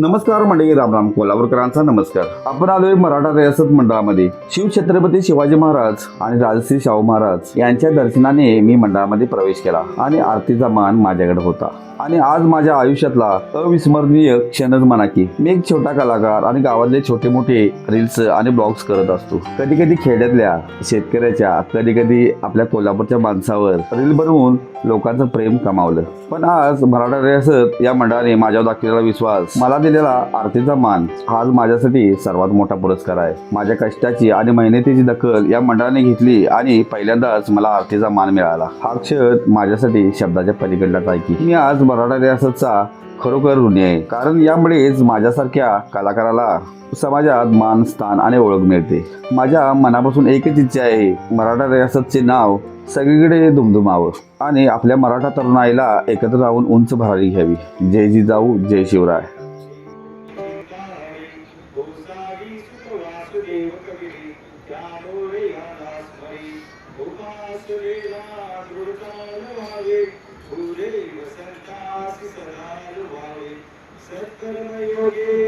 नमस्कार मंडळी रामराम कोल्हापूरकरांचा नमस्कार. आपण आलोय मराठा रियासत मंडळामध्ये. शिवछत्रपती शिवाजी महाराज आणि राजश्री शाहू महाराज यांच्या दर्शनाने मी मंडळामध्ये प्रवेश केला आणि आरतीचा मान माझ्याकडे होता. आणि आज माझ्या आयुष्यातला अविस्मरणीय क्षणच म्हणा की मी एक छोटा कलाकार आणि गावातले छोटे मोठे रील्स आणि ब्लॉग्स करत असतो. कधी कधी खेड्यातल्या शेतकऱ्याच्या कधी कधी आपल्या कोल्हापूरच्या माणसावर रील बनवून लोकांचं प्रेम कमावलं. पण आज मराठा रियासत या मंडळाने माझ्यावर दाखवलेला विश्वास मला दिलेला आरतीचा मान हा आज माझ्यासाठी सर्वात मोठा पुरस्कार आहे. माझ्या कष्टाची आणि मेहनतीची दखल या मंडळाने घेतली आणि पहिल्यांदाच मला आरतीचा मान मिळाला. हा क्षण माझ्यासाठी शब्दाच्या पलीकडलाच आहे की मी आज मराठा रियासतचा खरोखर ऋणी आहे. कारण यामुळेच माझ्यासारख्या कलाकाराला समाजात मान स्थान आणि ओळख मिळते. माझ्या मनापासून एकच इच्छा आहे मराठा रियासतचे नाव सगळीकडे दुमदुमावं आणि आपल्या मराठा तरुणाईला एकत्र राहून उंच भरारी घ्यावी. जय जिजाऊ जय शिवराय.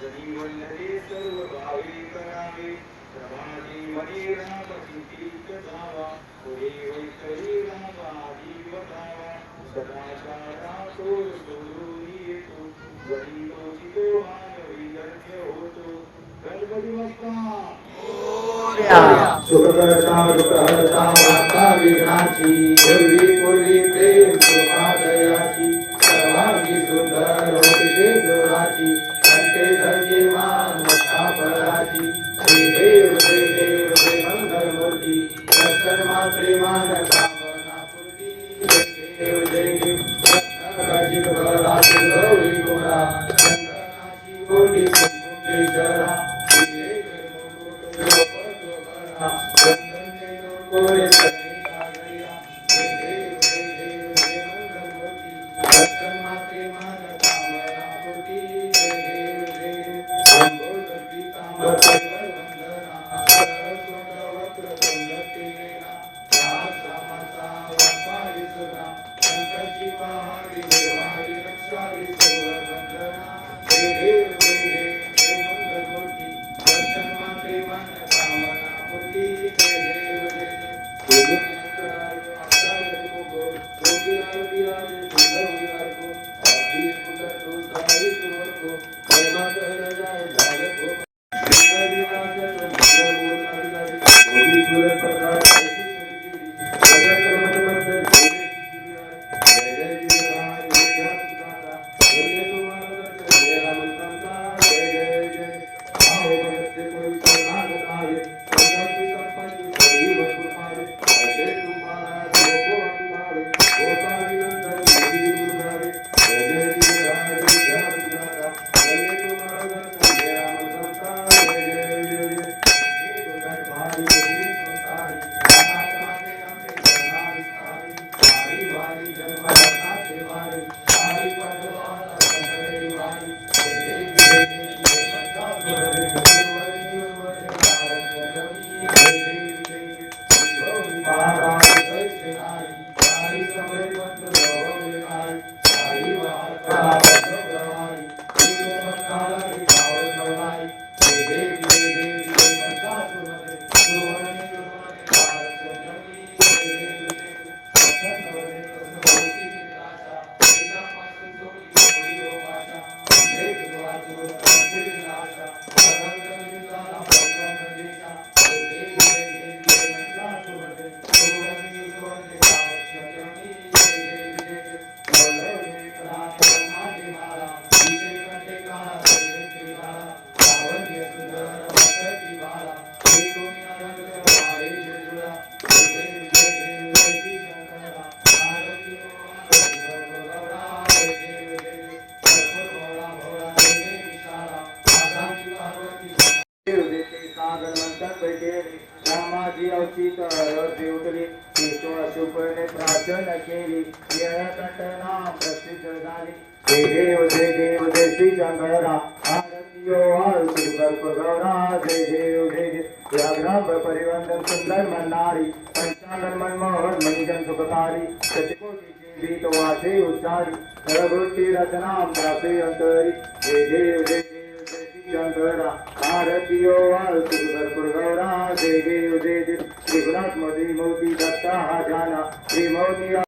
जनी निंदते सर्व भावे करावे प्रभाती मने राम चिंतित जावा पुढे वैतरी राम आदी बतावा सदाचारा तो सोडून येतो जरी तोची तो मानवी गर्भ होतो. गणपती बाप्पा सुखकर्ता दुःखहर्ता वार्ता विघ्नाची पूर्वी पूर्वी प्रेम कृपा दर्शन मात्रे मान कामना पूर्ती जय देव जय देव रत्नाची भराची गौरी गोरा चंदनाची ओटी कुंकुमेश्वरा श्री जय जय देव जय देव जय श्री जंगरा आरतीयो आरती बर्फ गौरा जय देव जय देव. व्याघ्रभ परिवंदन सुंदर मन्नारी. पंचांगन मनमोहन मणिजन सुखकारी. सचकोटी गीत वाचे उच्चारी. प्रभृती रचना प्राप्ती अंतरी. जय देव जय देव शंकरा भारतीयो वालती भरपूर गौरा देवी उदय त्रिगुणात्मधी मोती दत्ता हा जाना. त्रिमोनी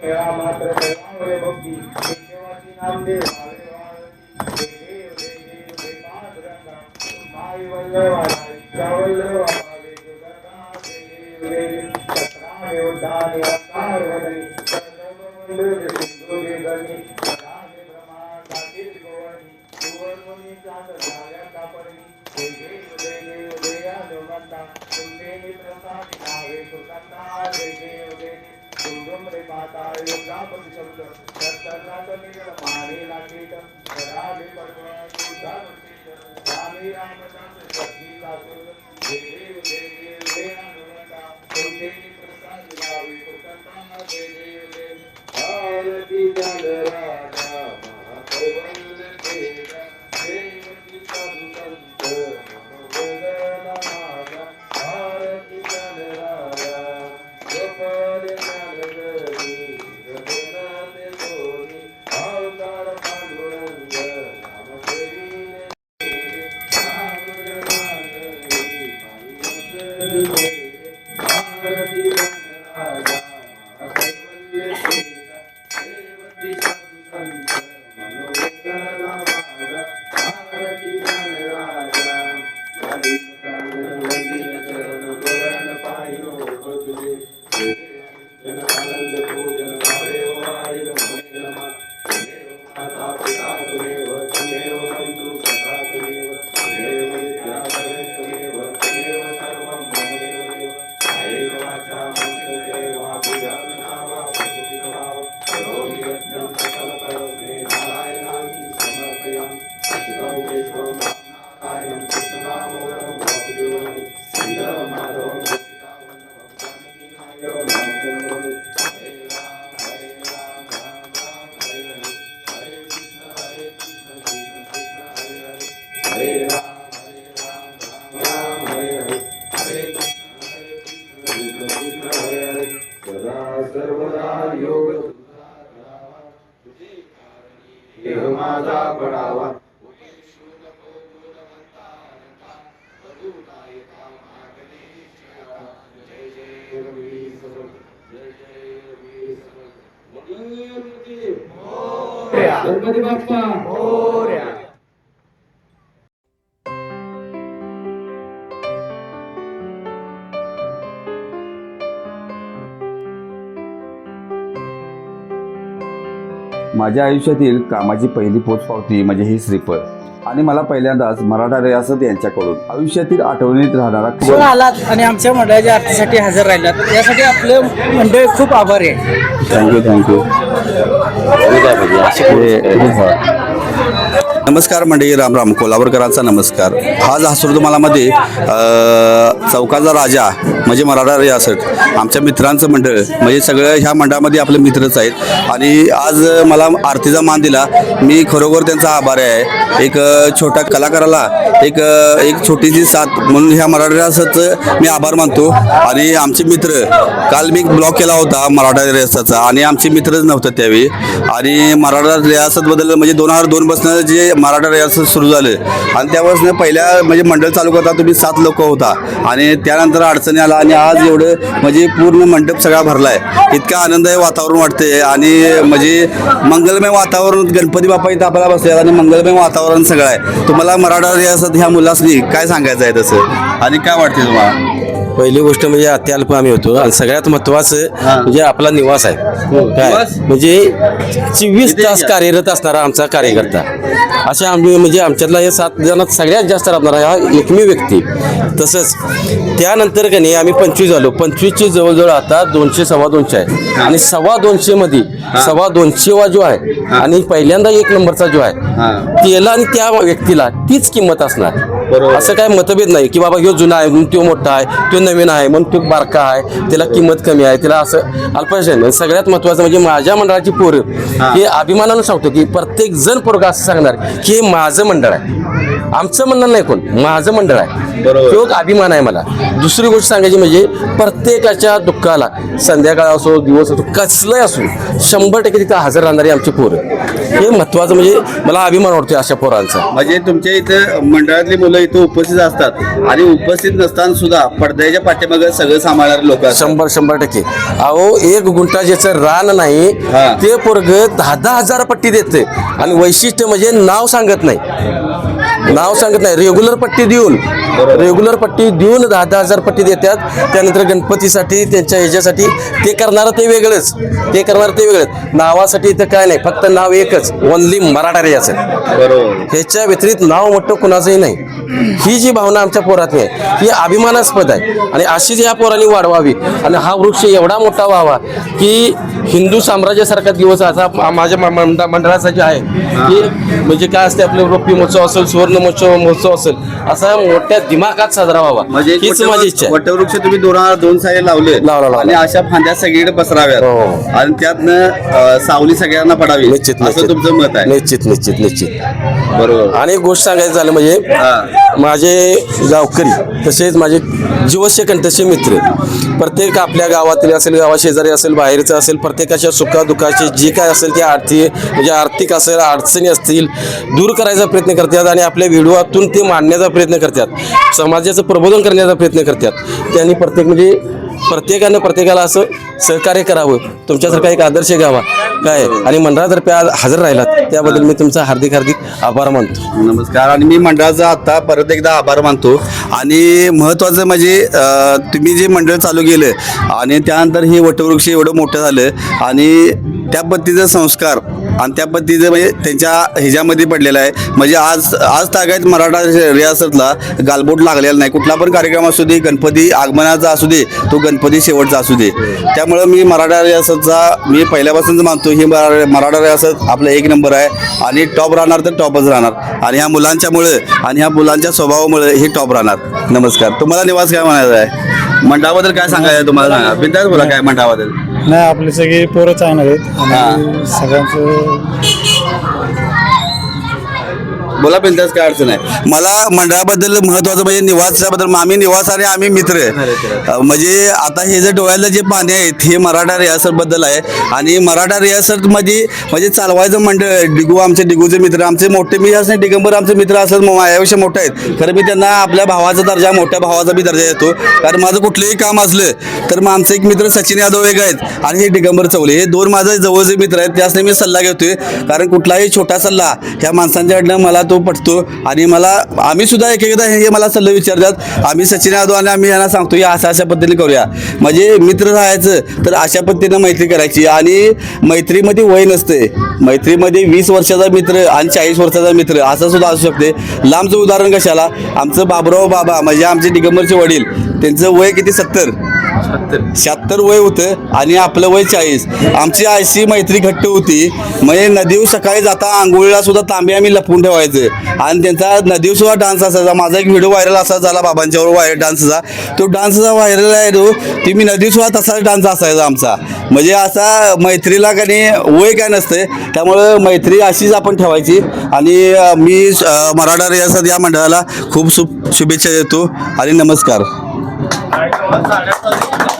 कया मात्र कयामुळे भक्ती. देवाची नामदेव माई वल्लवा वल्लवा Thank you. दुर्गमरे पाहता योगापद शब्द सत्तरनाथ निगळ मारे लाकीट राधे पर्वत देव देव देवानुरता तुमचे प्रसाद गणपती बाप्पा. माझ्या आयुष्यातील कामाची पहिली पोचपावती म्हणजे ही श्रीफळ. आणि मला पहिल्यांदाच मराठा रियासत यांच्याकडून आयुष्यातील आठवणीत राहणारा क्षण आलात आणि आमच्या मंडळाच्या आरतीसाठी हजर राहिलात. यासाठी आपले मंडळ खूप आभारी आहे थँक्यू थँक्यू नमस्कार मंडळी रामराम कोल्हापूरकरांचा नमस्कार. आज मध्ये चौकाचा राजा म्हणजे मराठा रियासत आमच्या मित्रांचं मंडळ म्हणजे सगळं ह्या मंडळामध्ये आपले मित्रच आहेत. आणि आज मला आरतीचा मान दिला. मी खरोखर त्यांचा आभार आहे. एक छोट्या कलाकाराला एक एक छोटीशी साथ म्हणून ह्या मराठा रियासतचं मी आभार मानतो. आणि आमचे मित्र काल मी ब्लॉक केला होता मराठा रियासतचा. आणि आमचे मित्रच नव्हतं त्यावेळी. आणि मराठा रियासतबद्दल म्हणजे दोन हजार दोनपासून जे मराठा रियासत सुरू झालं. आणि त्यापासून पहिल्या म्हणजे मंडळ चालू करता तुम्ही सात लोक होता. आणि त्यानंतर अडचणी आला आणि आज एवढं म्हणजे पूर्ण मंडप सगळा भरला आहे इतका आनंददायी वातावरण वाटते आणि म्हणजे मंगलमय वातावरण गणपती बाप्पा इथं आपल्याला बसले आणि मंगलमय वातावरण सगळं आहे. तुम्हाला मराठा रियासत ह्या मुलासनी काय सांगायचं आहे तसं? आणि काय वाटते तुम्हाला? पहिली गोष्ट म्हणजे अत्याल्प आम्ही होतो. आणि सगळ्यात महत्वाचं म्हणजे आपला निवास आहे. काय? निवास? म्हणजे चोवीस तास. कार्यरत असणारा आमचा कार्यकर्ता. अशा आम्ही म्हणजे आमच्यातला या सात जणात सगळ्यात जास्त राबणारा हा एकमेव व्यक्ती. तसंच त्यानंतर का नाही आम्ही पंचवीस झालो. पंचवीसची जवळजवळ आता दोनशे सव्वा दोनशे आहे. आणि सव्वा दोनशे मध्ये सव्वा दोनशे वा जो आहे आणि पहिल्यांदा एक नंबरचा जो आहे त्याला आणि त्या व्यक्तीला तीच किंमत असणार. बरोबर. असं काय मतभेद नाही की बाबा ह्यो जुना आहे तो मोठा आहे तो नवीन आहे म्हणून तो बारका आहे त्याला किंमत कमी आहे त्याला असं अल्पश आहे सगळ्यात महत्वाचं म्हणजे माझ्या मंडळाची पोरं हे अभिमानानं सांगतो की प्रत्येक जण पोरगा असं सांगणार की हे माझं मंडळ आहे आमचं मंडळ नाही कोण माझं मंडळ आहे. तो एक अभिमान आहे मला. दुसरी गोष्ट सांगायची म्हणजे प्रत्येकाच्या दुःखाला संध्याकाळ असो दिवस असो कसलंही असो शंभर टक्के तिथं हजर राहणारी आमची पोरं. हे महत्वाचं म्हणजे मला अभिमान वाटतो अशा पोरांचा. म्हणजे तुमच्या इथं मंडळातली मुलं इथं उपस्थित असतात आणि उपस्थित नसताना सुद्धा पडद्याच्या पाठीमागे सगळं सांभाळणारे लोक शंभर शंभर टक्के. अहो एक गुंठा ज्याचं रान नाही. ते पोरग दहा दहा हजार पट्टी देते आणि वैशिष्ट्य म्हणजे नाव सांगत नाही. नाव सांगत नाही. रेग्युलर पट्टी देऊन रेग्युलर पट्टी देऊन दहा दहा हजार पट्टी देतात. त्यानंतर गणपतीसाठी त्यांच्या ह्याच्यासाठी ते करणारं ते वेगळंच. ते करणारं ते वेगळंच. नावासाठी इथं काय नाही. फक्त नाव एकच. ओनली मराठा बरोबर. ह्याच्या व्यतिरिक्त नाव मोठं कुणाचंही नाही. ही जी भावना आमच्या पोरात आहे ही अभिमानास्पद आहे. आणि अशीच ह्या पोरांनी वाढवावी. आणि हा वृक्ष एवढा मोठा व्हावा की हिंदू साम्राज्यासारखा दिवस मा- माझ्या मंडळाचा जे आहे. की म्हणजे काय असते आपले रौप्य महोत्सव असेल सुवर्ण महोत्सव महोत्सव असेल असा मोठ्या दिमागात साजरा व्हावा. म्हणजे हीच माझी इच्छा आहे. वटवृक्ष तुम्ही दोन हजार दोन साली लावले. लावला, लावला. आणि अशा फांद्या सगळीकडे पसराव्यात. हो. आणि त्यातनं अं, सावली सगळ्यांना पडावी. निश्चित असं तुमचं मत आहे. निश्चित निश्चित निश्चित. बरोबर. आणि एक गोष्ट सांगायचं झालं म्हणजे हा. माझे गावकरी तसेच माझे जीवस्य कंठचे मित्र प्रत्येक आपल्या गावातील असेल गावा शेजारी असेल बाहेरचं असेल प्रत्येकाच्या सुखादुखाची जी काय असेल ती आर्थिक म्हणजे आर्थिक असेल अडचणी असतील दूर करायचा प्रयत्न करतात आणि आपल्या व्हिडिओतून ते मांडण्याचा प्रयत्न करतात. समाजाचं प्रबोधन करण्याचा प्रयत्न करतात. त्यांनी प्रत्येक म्हणजे प्रत्येकानं प्रत्येकाला असं सहकार्य करावं. तुमच्यासारखा एक आदर्श घ्यावा. काय? आणि मंडळातर्फे आज हजर राहिलात. त्याबद्दल मी तुमचा हार्दिक हार्दिक आभार मानतो. नमस्कार. आणि मी मंडळाचा आता परत एकदा आभार मानतो. आणि महत्त्वाचं म्हणजे तुम्ही जे मंडळ चालू केलं आणि त्यानंतर हे वटवृक्ष एवढं मोठं झालं आणि त्या पद्धतीचा संस्कार आणि त्या पद्धतीचं म्हणजे त्यांच्या ह्याच्यामध्ये पडलेलं आहे. म्हणजे आज आज तागायत मराठा रियासतला गालबोट लागलेला नाही. कुठला पण कार्यक्रम असू दे गणपती आगमनाचा असू दे तो गणपती शेवटचा असू दे. त्यामुळं मी मराठा रियासतचा मी पहिल्यापासूनच मानतो ही मरा- मराठा रियासत आपला एक नंबर आहे. आणि टॉप राहणार तर टॉपच राहणार. आणि ह्या मुलांच्यामुळे आणि ह्या मुलांच्या स्वभावामुळे हे टॉप राहणार. नमस्कार. तुम्हाला निवास काय म्हणायचं आहे? मंडळाबद्दल काय सांगायचं तुम्हाला? सांगा बिंदास बोला काय मंडळाबद्दल? नाही आपले सगळे पोरं चांगले आहेत आणि सगळ्यांचं बोला बिंदास काय अडचण आहे? मला मंडळाबद्दल महत्वाचं म्हणजे निवासाबद्दल आम्ही निवास आणि आम्ही मित्र अं, म्हणजे आता हे जे डोळ्याला जे पाणी आहेत हे मराठा रियासत बद्दल आहे. आणि मराठा रियासत मध्ये म्हणजे चालवायचं मंडळ डिगू आमचे डिगूचे मित्र आमचे मोठे मी असणे दिगंबर आमचे मित्र असत माझ्यापेक्षा मोठे आहेत. खरं मी त्यांना आपल्या भावाचा दर्जा मोठ्या भावाचा बी दर्जा देतो. कारण माझं कुठलंही काम असलं तर मग आमचे एक मित्र सचिन यादव एक आहेत आणि हे दिगंबर चौले. हे दोन माझे जवळचे मित्र आहेत त्यासने मी सल्ला घेतोय. कारण कुठलाही छोटा सल्ला ह्या माणसांच्याकडनं मला तो पटतो. आणि मला आम्ही सुद्धा एक एकदा हे मला सल्ला विचारतात. आम्ही सचिन यादव आणि आम्ही यांना सांगतो या अशा अशा पद्धतीने करूया. म्हणजे मित्र राहायचं तर अशा पद्धतीनं मैत्री करायची. आणि मैत्रीमध्ये वय नसते. मैत्रीमध्ये वीस वर्षाचा मित्र आणि चाळीस वर्षाचा मित्र असं सुद्धा असू शकते. लांबचं उदाहरण कशाला? आमचं बाबराव बाबा म्हणजे आमचे दिगंबरचे वडील त्यांचं वय किती? सत्तर. शहात्तर वय होतं आणि आपलं वय चाळीस. आमची अशी मैत्री घट्ट होती. म्हणजे नदीव सकाळी जाता आंघोळीला सुद्धा तांबे आम्ही लपवून ठेवायचं. आणि त्यांचा नदीव सुद्धा डान्स असायचा. माझा एक व्हिडिओ व्हायरल असा झाला. बाबांच्यावर व्हायरल डान्सचा तो डान्सचा व्हायरल आहे तो ती मी नदीव सुद्धा तसाच डान्स असायचा आमचा. म्हणजे असा मैत्रीला काही वय काय नसते त्यामुळं मैत्री अशीच आपण ठेवायची. आणि मी मराठा रियासत या मंडळाला खूप शुभ शुभेच्छा देतो. आणि नमस्कार. 来，给我们三连胜！